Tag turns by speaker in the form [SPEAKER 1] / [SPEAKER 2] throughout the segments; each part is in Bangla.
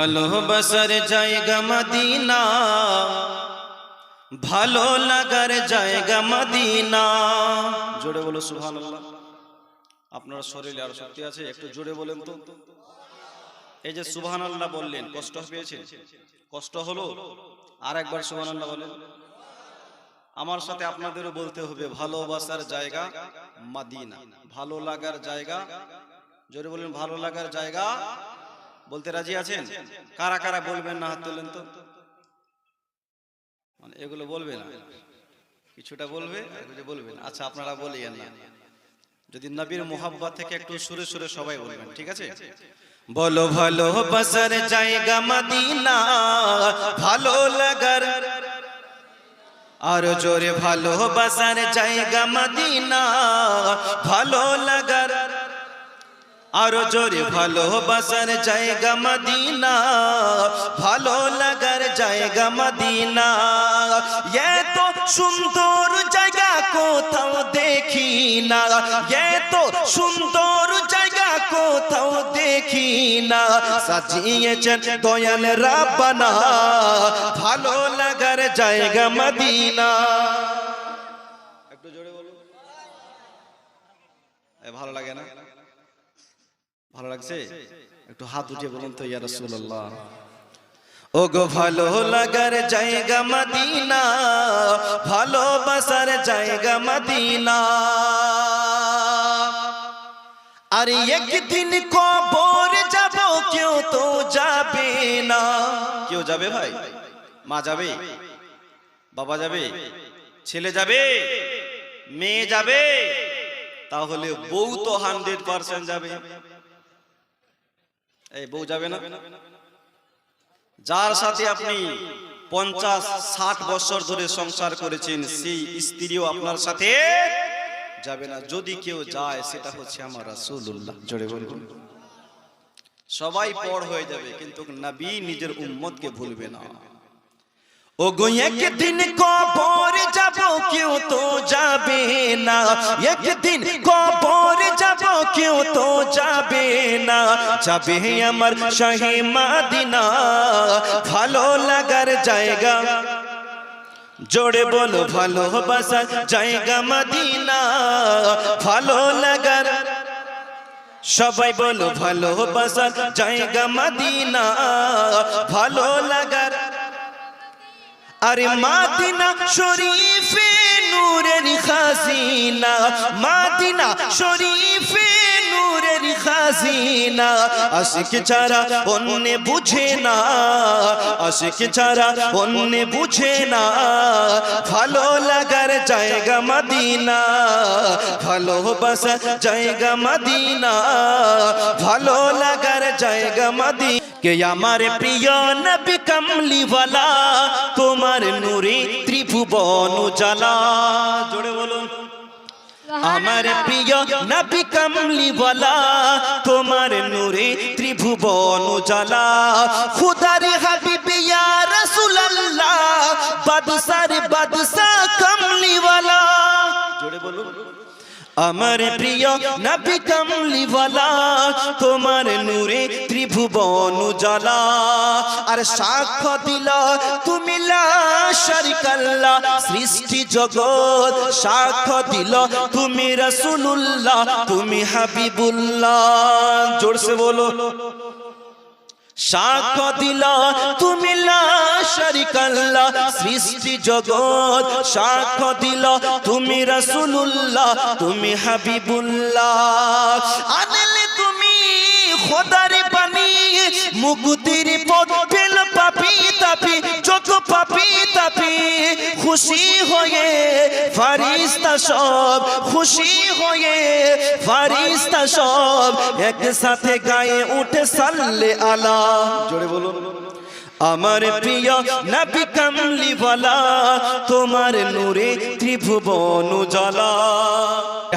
[SPEAKER 1] ভালোবাসার জায়গা মদিনা। ভালো লাগার জায়গা মদিনা। জোরে বলো, সুবহানাল্লাহ। আপনার শরীরে আর শক্তি আছে, একটু জোরে বলেন তো। এই যে সুবহানাল্লাহ বললেন, কষ্ট পেয়েছে কষ্ট হলো? আর একবার সুবহানাল্লাহ বলেন। আমার সাথে আপনাদেরও বলতে হবে ভালোবাসার জায়গা মাদিনা। ভালো লাগার জায়গা, জোরে বলেন, ভালো লাগার জায়গা বলতে রাজি আছেন? কারা কারা বলবেন না হাত তোলেন তো? মানে এগুলো বলবে না। কিছুটা বলবে আর কিছু বলবে না। আচ্ছা আপনারা না। যদি নবীর মোহাব্বত থেকে একটু সুরে সুরে সবাই বলবেন, ঠিক আছে? বলো ভালো বাসার জায়গা মদিনা, ভালো লাগার। আর জোরে ভালো, বাসার জায়গা মদিনা, ভালো লাগার। আরও জোরে ভালোবাসার জায়গা মদিনা, ভালো লাগার জায়গা মদিনা। এত সুন্দর জায়গা কোথাও দেখি না এত সুন্দর জায়গা কোথাও দেখি না সাজিয়েছেন দয়াল রাব্বানা, ভালো লাগার জায়গা মদিনা। একটু জোরে বলো ভালো লাগে না? ভালো লাগছে? একটু হাত উঠিয়ে বলুন তো ইয়া রাসূলুল্লাহ। ও গো ভালো লাগার জায়গা মদিনা ভালোবাসার জায়গা মদিনা। আর একদিন কবর যাব কেউ তো যাবে না। কেউ যাবে ভাই? মা যাবে? বাবা যাবে? ছেলে যাবে? মেয়ে যাবে? তাহলে বউ তো হান্ড্রেড পার্সেন্ট যাবে। এই বউ যাবে না? যার সাথে আপনি পঞ্চাশ, ষাট বছর ধরে সংসার করেছেন, সেই স্ত্রীও আপনার সাথে যাবে না। যদি কেউ যায়, সেটা হচ্ছে আমার জোরে সবাই পর হয়ে যাবে, কিন্তু নবী নিজের উম্মতকে ভুলবে না। ও গো একদিন কবর যাব, কেউ তো যাবে না। একদিন কবর কেউ তো যাবে না যাবে আমার শাহে মাদিনা ভালো লাগার জায়গা জোরে বলো ভালোবাসার জায়গা মদিনা ভালো লাগার সবাই বলো ভালোবাসার জায়গা মদিনা ভালো লাগার আরে মাদিনা শরীফে নূরের খাজিনা মাদিনা শরীফে খাজিনা আশিক ছাড়া অন্য বুঝে না আশিক ছাড়া অন্য বুঝে না ভালো লাগার জায়গা মদিনা ভালোবাসা জায়গা মদিনা ভালো লাগার জায়গা মদিনা কে আমার প্রিয় নবী কমলিওয়ালা তোমার নূরে ত্রিভুবন উজালা জোরে বলুন আমার প্রিয় নবী কমলিওয়ালা তোমার নূরে ত্রিভুবন উজালা খুদার হাবিব ইয়া রাসূলুল্লাহ বাদশার বাদশা আমার প্রিয় নাবি কামলিওয়ালা, তোমার নূরে ত্রিভুবন উজালা আর সাক্ষ্য দিল তুমি লা শারিকাল্লা সৃষ্টি জগৎ। সাক্ষ্য দিল তুমি রাসূলুল্লাহ, তুমি হাবিবুল্লাহ। জোরসে বলো। সাক্ষ্য দিল, তুমি লা শারিকাল্লাহ সৃষ্টি জগৎ সাক্ষ্য দিল, তুমি রাসূলুল্লাহ, তুমি হাবিবুল্লাহ। আনলে তুমি খোদার বাণী, মুক্তির পথ পাপি তাপি যত পাপি তাপি, খুশি হয়ে ফারিস্তা সব খুশি হয়ে, ফারিস্তা সব একসাথে গায়ে উঠে সাল্লে আলা। জোরে বলুন। আমার প্রিয় নবী কমলিওয়ালা, তোমার নূরে ত্রিভুবন উজালা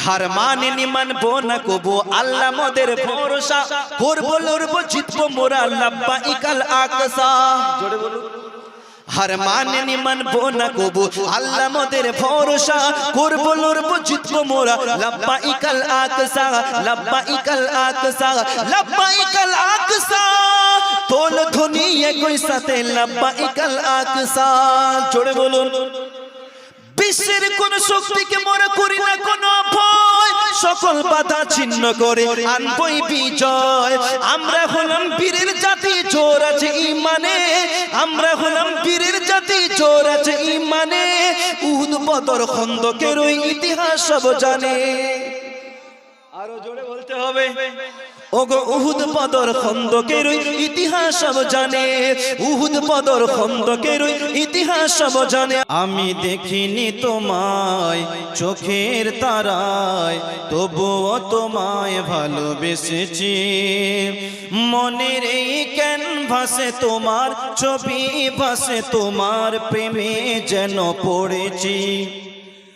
[SPEAKER 1] হার মানেনি নিমান না কবো, আল্লাহ মোদের ভরসা। করব লড়বো জিতবো মোরা লাব্বা ইকাল আকসা। জোরে বলুন। হার মানেনি মানবো না কবু। আল্লাহ মোদের ভরসা করব লড়বো জিতবো মোরা। লাব্বা ইকাল আকসা লাব্বা ইকাল আকসা। লাব্বা ইকাল আকসা। তোল ধ্বনি একই সাথে লাব্বা ইকাল আকসা। জোরে বলুন। বিশ্বের কোন শক্তিকে মোরা করি না কোন ভয় সকল বাধা ছিন্ন করে আনবই বিজয়। আমরা হলাম বীরের জাতি, জোর আছে ইমানে। আমরা হলাম বীরের জাতি, জোর আছে ইমানে। উহুদ বদর খন্দকের ইতিহাস সব জানে। আরও জোরে বলতে হবে। ওগো উহুদ পদর খন্দকের ইতিহাস সব জানে। উহুদ পদর খন্দকের ইতিহাস সব জানে। আমি দেখিনি তোমায় চোখের তারায়, তবুও তোমায় ভালোবেসেছি। মনের এই ক্যানভাসে তোমার ছবি ভাসে, তোমার প্রেমে যেন পড়েছি।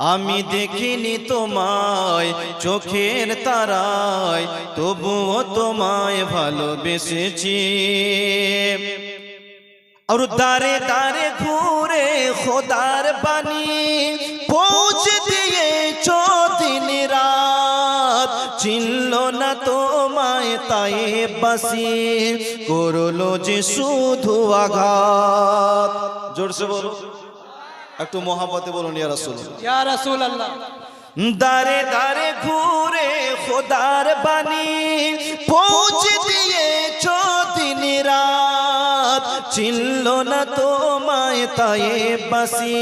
[SPEAKER 1] আমি দেখিনি তোমায় চোখের তারায়, তবুও তোমায় ভালোবেসেছি। আর দারে দারে ঘুরে খোদার বাণী পৌঁছ দিয়ে দিন রাত। চিনল না তোমায় তাই বাসি করল যে শুধু আঘাত। জোরসে বলো। একটু মহাপতে বলুন ইয়া রাসূল
[SPEAKER 2] ইয়া রাসূল আল্লাহ
[SPEAKER 1] দারে দারে ঘুরে খোদার বাণী পৌঁছে দিয়ে চিনল না তোমায় তাই বাসি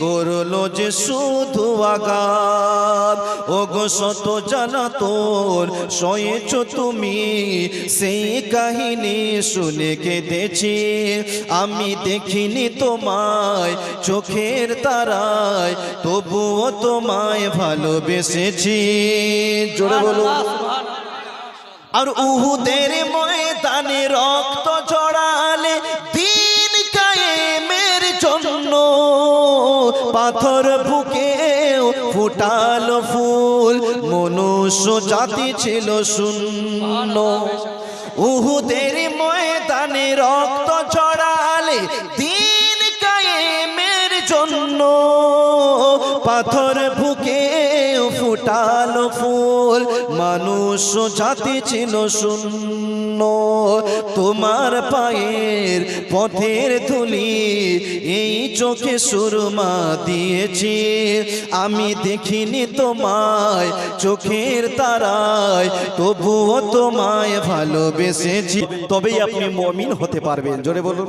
[SPEAKER 1] করল যে শুধু আগাত ও গো শত জানা তোর সয়েছ তুমি সেই কাহিনী শুনে কেঁদেছি। আমি দেখিনি তোমায় চোখের তারায় তবুও তোমায় ভালোবেসেছি। জোরে বলুন আর উহুদের ময়দানে রক্ত পাথর বুকে ফুটাল ফুল। মনুষ্য জাতি ছিল শূন্য। উহুদের ময়দানে রক্ত জড়ালে দিন কায়েমের জন্য। পাথর মানুষ জাতি ছিল শূন্য। তোমার পায়ের পথের ধুলি এই চোখে সুরমা দিয়েছি। আমি দেখিনি তোমায় চোখের তারায়, তবুও তোমায় ভালোবেসেছি। তবেই আপনি মমিন হতে পারবেন। জোরে বলুন।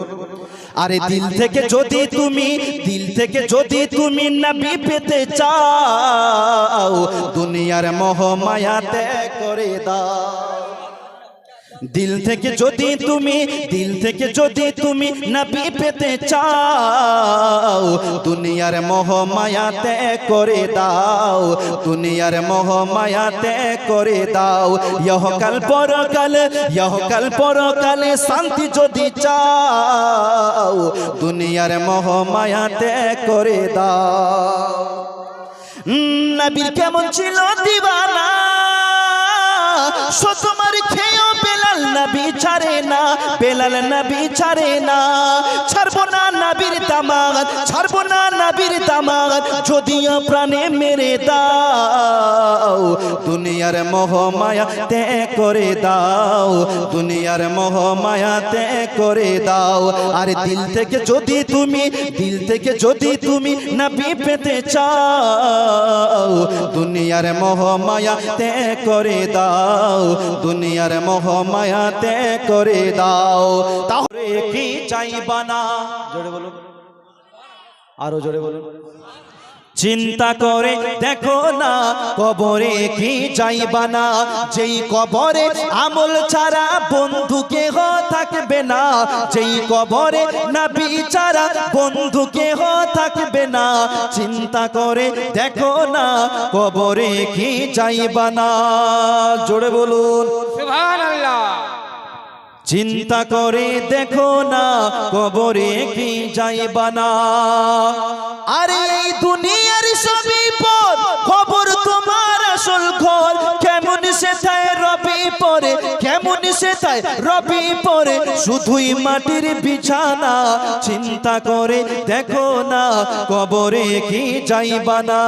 [SPEAKER 1] আরে দিল থেকে যদি তুমি দিল থেকে যদি তুমি নবী পেতে চাও দুনিয়ার মোহ মায়া ত্যাগ করে দাও। দিল থেকে যদি তুমি, দিল থেকে যদি তুমি নবী পেতে চাও, দুনিয়ার মোহ মায়া ত্যাগ করে দাও, দুনিয়ার মোহ মায়া ত্যাগ করে দাও। ইহকাল পরকাল ইহকাল পরকালে শান্তি যদি চাও, দুনিয়ার মোহ মায়া ত্যাগ করে দাও। নবীর কেমন ছিল দিবানা খেয়েও বেলাল নবী ছাড়ে না, বেলাল নবী ছাড়ে না। ছাড়বো না নবীর দামাত, ছাড়বো না নবীর দামাত, যদিও প্রাণে মেরে দাও। দুনিয়ার মোহ মায়া ত্যাগ করে দাও। দুনিয়ার মোহ মায়া ত্যাগ করে দাও। আর দিল থেকে যদি তুমি, দিল থেকে যদি তুমি নবী পেতে চাও, দুনিয়ার মোহ মায়া ত্যাগ করে দাও। দুনিয়ার মোহ মায়া ত্যাগ করে দাও। তাহলে কি চাইবা না? জোরে বলুন। আরও জোরে বলুন। চিন্তা করে দেখো না কবরে কি যাইবা না? যেই কবরে আমল ছাড়া বন্ধু কেহ থাকবে না যেই কবরে না বিচারা বন্ধু কেহ থাকবে না। চিন্তা করে দেখো না কবরে কি যাইবা না? জোরে বলুন। চিন্তা করে দেখো না কবরে কি যাইবা না? আরে এই দুনিয়ার সে তাই রবি পরে, কেমন সে রবি পরে, শুধুই মাটির বিছানা, চিন্তা করে দেখো না, কবরে কি যাইবা না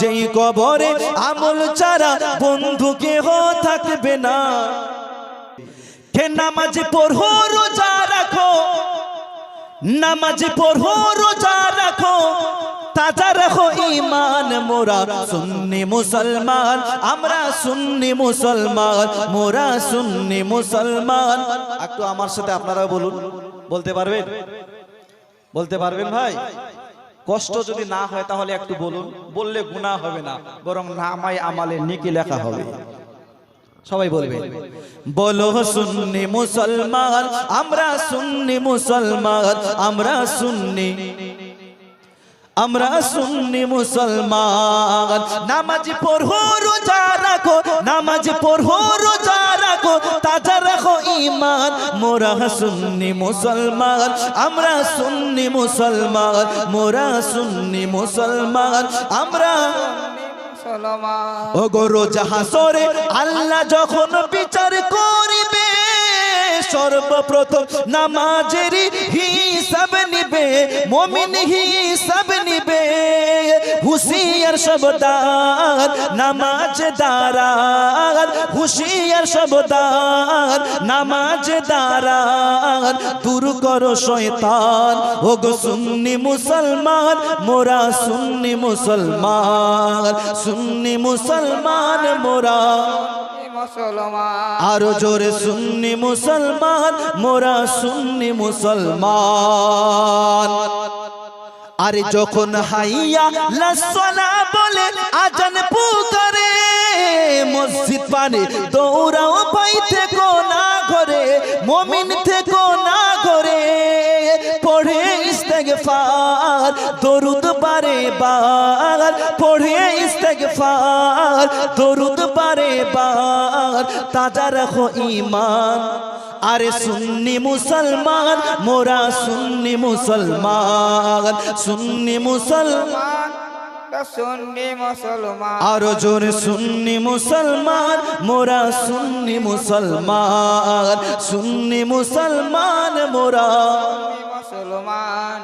[SPEAKER 1] যেই কবরে আমল ছাড়া বন্ধু কেহ থাকবে না। হে নামাজ পড়ো, রোজা রাখো। নামাজ পড়ো, রোজা রাখো। তাজা রাখো ইমান মোরা সুন্নি মুসলমান, আমরা সুন্নি মুসলমান, মোরা সুন্নি মুসলমান। একটু আমার সাথে আপনারা বলুন, বলতে পারবেন? বলতে পারবেন ভাই? কষ্ট যদি না হয় তাহলে একটু বলুন, বললে গুনাহ হবে না, বরং নামাই আমালে নিকি লেখা হবে। সবাই বলবে, বলো সুন্নি মুসলমান, আমরা সুন্নি মুসলমান, আমরা সুন্নি আমরা সুন্নি মুসলমান। নামাজ পড়ো রোজা রাখো। নামাজ পড়ো রোজা রাখো। তাজা রাখো ইমান মোরা সুন্নি মুসলমান। আমরা সুন্নি মুসলমান। মোরা সুন্নি মুসলমান। আমরা
[SPEAKER 2] মুসলমান।
[SPEAKER 1] ও গো রোজা হাসরে আল্লাহ যখন বিচার করিবে সর্বপ্রথম নামাজের হিসাব নিবে, মমিন হিসাব নিবে। হুশিয়ার শবদার নামাজ দারার হুশিয়ার শবদার নামাজ দারার দূর করো শয়তান ও গো সুন্নি মুসলমান, মোরা সুন্নি মুসলমান সুন্নি মুসলমান মোরা।
[SPEAKER 2] মুসলমান।
[SPEAKER 1] আরও জোরে সুন্নি মুসলমান, মোরা সুন্নি মুসলমান। আরে যখন হাইয়া লাসনা বলে, আজান পুকারে মসজিদ পানে, দৌড়াও পাই থেকো না ঘরে, মমিন থেকো না পড়ে ইস্তেগফার দরুদ বারে বার পড়ে ইস্তেগফার দরুদ বারে বার তাজা রাখো ঈমান। আরে সুন্নি মুসলমান মোরা সুন্নি মুসলমান সুন্নি মুসলমান
[SPEAKER 2] সুন্নি মুসলমান।
[SPEAKER 1] আরও জোরে সুন্নি মুসলমান মোরা সুন্নি মুসলমান সুন্নি মুসলমান মোরা
[SPEAKER 2] মুসলমান।